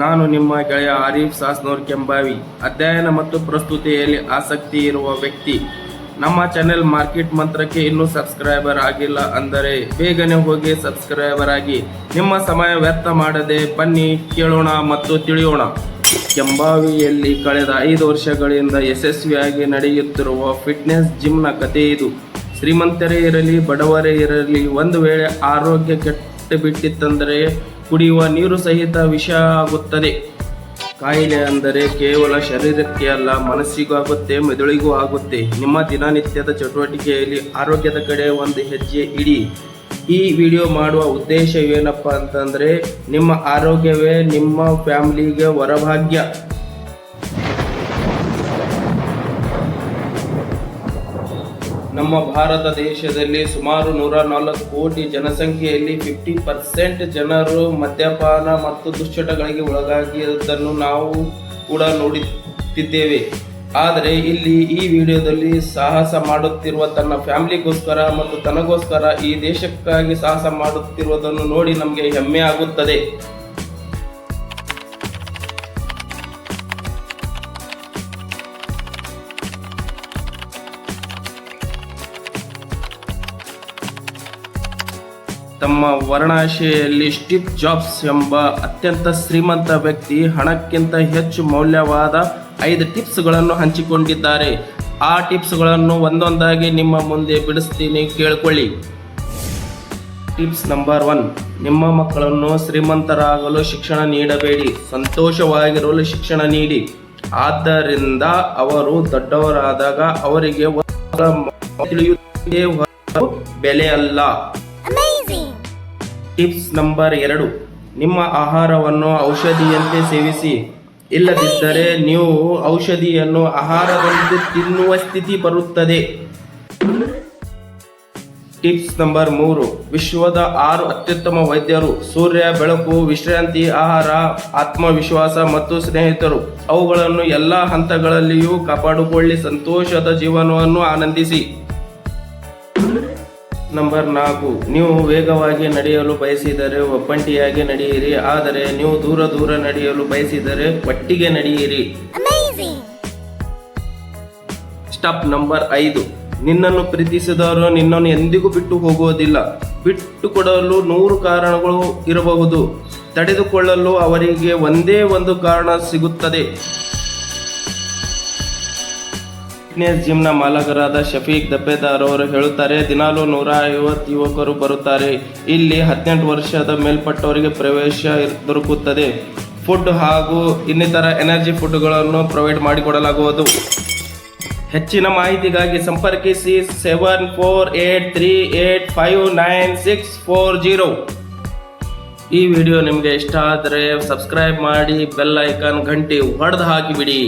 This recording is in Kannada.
ನಾನು ನಿಮ್ಮ ಗೆಳೆಯ ಆರೀಫ್ ಸಾಸ್ನೂರ್ ಕೆಂಬಾವಿ. ಅಧ್ಯಯನ ಮತ್ತು ಪ್ರಸ್ತುತಿಯಲ್ಲಿ ಆಸಕ್ತಿ ಇರುವ ವ್ಯಕ್ತಿ. ನಮ್ಮ ಚಾನೆಲ್ ಮಾರ್ಕೆಟ್ ಮಂತ್ರಕ್ಕೆ ಇನ್ನೂ ಸಬ್ಸ್ಕ್ರೈಬರ್ ಆಗಿಲ್ಲ ಅಂದರೆ ಬೇಗನೆ ಹೋಗಿ ಸಬ್ಸ್ಕ್ರೈಬರ್ ಆಗಿ. ನಿಮ್ಮ ಸಮಯ ವ್ಯರ್ಥ ಮಾಡದೆ ಬನ್ನಿ ಕೇಳೋಣ ಮತ್ತು ತಿಳಿಯೋಣ. ಕೆಂಬಾವಿಯಲ್ಲಿ ಕಳೆದ ಐದು ವರ್ಷಗಳಿಂದ ಯಶಸ್ವಿಯಾಗಿ ನಡೆಯುತ್ತಿರುವ ಫಿಟ್ನೆಸ್ ಜಿಮ್ನ ಕಥೆ ಇದು. ಶ್ರೀಮಂತರೇ ಇರಲಿ, ಬಡವರೇ ಇರಲಿ, ಒಂದು ವೇಳೆ ಆರೋಗ್ಯ ಕೆಟ್ಟು ಬಿಟ್ಟಿತ್ತಂದರೆ ಕುಡಿಯುವ ನೀರು ಸಹಿತ ವಿಷ ಆಗುತ್ತದೆ. ಕಾಯಿಲೆ ಅಂದರೆ ಕೇವಲ ಶರೀರಕ್ಕೆ ಅಲ್ಲ, ಮನಸ್ಸಿಗೂ ಆಗುತ್ತೆ, ಮೆದುಳಿಗೂ ಆಗುತ್ತೆ. ನಿಮ್ಮ ದಿನನಿತ್ಯದ ಚಟುವಟಿಕೆಯಲ್ಲಿ ಆರೋಗ್ಯದ ಕಡೆ ಒಂದು ಹೆಜ್ಜೆ ಇಡಿ. ಈ ವಿಡಿಯೋ ಮಾಡುವ ಉದ್ದೇಶ ಏನಪ್ಪ ಅಂತಂದರೆ ನಿಮ್ಮ ಆರೋಗ್ಯವೇ ನಿಮ್ಮ ಫ್ಯಾಮಿಲಿಗೆ ವರಭಾಗ್ಯ. ನಮ್ಮ ಭಾರತ ದೇಶದಲ್ಲಿ ಸುಮಾರು ನೂರ ನಾಲ್ಕು ಕೋಟಿ ಜನಸಂಖ್ಯೆಯಲ್ಲಿ ಫಿಫ್ಟಿ ಪರ್ಸೆಂಟ್ ಜನರು ಮದ್ಯಪಾನ ಮತ್ತು ದುಶ್ಚಟಗಳಿಗೆ ಒಳಗಾಗಿರುವುದನ್ನು ನಾವು ಕೂಡ ನೋಡುತ್ತಿದ್ದೇವೆ. ಆದರೆ ಇಲ್ಲಿ ಈ ವಿಡಿಯೋದಲ್ಲಿ ಸಾಹಸ ಮಾಡುತ್ತಿರುವ ತನ್ನ ಫ್ಯಾಮಿಲಿಗೋಸ್ಕರ ಮತ್ತು ತನಗೋಸ್ಕರ ಈ ದೇಶಕ್ಕಾಗಿ ಸಾಹಸ ಮಾಡುತ್ತಿರುವುದನ್ನು ನೋಡಿ ನಮಗೆ ಹೆಮ್ಮೆ ಆಗುತ್ತದೆ. ತಮ್ಮ ವರ್ಣಾಶೆಯಲ್ಲಿ ಸ್ಟಿಪ್ ಜಾಬ್ಸ್ ಎಂಬ ಅತ್ಯಂತ ಶ್ರೀಮಂತ ವ್ಯಕ್ತಿ ಹಣಕ್ಕಿಂತ ಹೆಚ್ಚು ಮೌಲ್ಯವಾದ ಐದು ಟಿಪ್ಸ್ಗಳನ್ನು ಹಂಚಿಕೊಂಡಿದ್ದಾರೆ. ಆ ಟಿಪ್ಸ್ಗಳನ್ನು ಒಂದೊಂದಾಗಿ ನಿಮ್ಮ ಮುಂದೆ ಬಿಡಿಸ್ತೀನಿ, ಕೇಳಿಕೊಳ್ಳಿ. ಟಿಪ್ಸ್ ನಂಬರ್ ಒನ್, ನಿಮ್ಮ ಮಕ್ಕಳನ್ನು ಶ್ರೀಮಂತರಾಗಲು ಶಿಕ್ಷಣ ನೀಡಬೇಡಿ, ಸಂತೋಷವಾಗಿರಲು ಶಿಕ್ಷಣ ನೀಡಿ. ಆದ್ದರಿಂದ ಅವರು ದೊಡ್ಡವರಾದಾಗ ಅವರಿಗೆ ತಿಳಿಯುವುದೇ ಬೆಲೆ ಅಲ್ಲ ಟಿಪ್ಸ್ ನಂಬರ್ ಎರಡು. ನಿಮ್ಮ ಆಹಾರವನ್ನು ಔಷಧಿಯಂತೆ ಸೇವಿಸಿ. ಇಲ್ಲದಿದ್ದರೆ ನೀವು ಔಷಧಿಯನ್ನು ಆಹಾರವೆಂದು ತಿನ್ನುವ ಸ್ಥಿತಿ ಬರುತ್ತದೆ. ಟಿಪ್ಸ್ ನಂಬರ್ ಮೂರು. ವಿಶ್ವದ ಆರು ಅತ್ಯುತ್ತಮ ವೈದ್ಯರು, ಸೂರ್ಯ, ಬೆಳಕು, ವಿಶ್ರಾಂತಿ, ಆಹಾರ, ಆತ್ಮವಿಶ್ವಾಸ ಮತ್ತು ಸ್ನೇಹಿತರು. ಅವುಗಳನ್ನು ಎಲ್ಲ ಹಂತಗಳಲ್ಲಿಯೂ ಕಾಪಾಡಿಕೊಳ್ಳಿ. ಸಂತೋಷದ ಜೀವನವನ್ನು ಆನಂದಿಸಿ. ನಂಬರ್ ನಾಲ್ಕು. ನೀವು ವೇಗವಾಗಿ ನಡೆಯಲು ಬಯಸಿದರೆ ಒಬ್ಬಂಟಿಯಾಗಿ ನಡೆಯಿರಿ. ಆದರೆ ನೀವು ದೂರ ದೂರ ನಡೆಯಲು ಬಯಸಿದರೆ ಒಟ್ಟಿಗೆ ನಡೆಯಿರಿ. ಸ್ಟೆಪ್ ನಂಬರ್ ಐದು. ನಿನ್ನನ್ನು ಪ್ರೀತಿಸಿದವರು ನಿನ್ನನ್ನು ಎಂದಿಗೂ ಬಿಟ್ಟು ಹೋಗುವುದಿಲ್ಲ. ಬಿಟ್ಟು ಕೊಡಲು ನೂರು ಕಾರಣಗಳು ಇರಬಹುದು. ತಡೆದುಕೊಳ್ಳಲು ಅವರಿಗೆ ಒಂದೇ ಒಂದು ಕಾರಣ ಸಿಗುತ್ತದೆ. ಫಿಟ್ನೆಸ್ ಜಿಮ್ನ ಮಾಲಕರಾದ ಶಫೀಕ್ ದಬ್ಬೆದಾರ್ ಅವರು ಹೇಳುತ್ತಾರೆ, ದಿನಾಲು ನೂರ ಐವತ್ತು ಯುವಕರು ಬರುತ್ತಾರೆ. ಇಲ್ಲಿ ಹದಿನೆಂಟು ವರ್ಷದ ಮೇಲ್ಪಟ್ಟವರಿಗೆ ಪ್ರವೇಶ ದೊರಕುತ್ತದೆ. ಫುಡ್ ಹಾಗೂ ಇನ್ನಿತರ ಎನರ್ಜಿ ಫುಡ್ಗಳನ್ನು ಪ್ರೊವೈಡ್ ಮಾಡಿಕೊಡಲಾಗುವುದು. ಹೆಚ್ಚಿನ ಮಾಹಿತಿಗಾಗಿ ಸಂಪರ್ಕಿಸಿ seven four eight three eight five nine six four zero ಈ ವಿಡಿಯೋ ನಿಮಗೆ ಇಷ್ಟ ಆದರೆ ಸಬ್ಸ್ಕ್ರೈಬ್ ಮಾಡಿ, ಬೆಲ್ ಐಕಾನ್, ಘಂಟೆ ಹೊಡೆದು ಹಾಕಿಬಿಡಿ.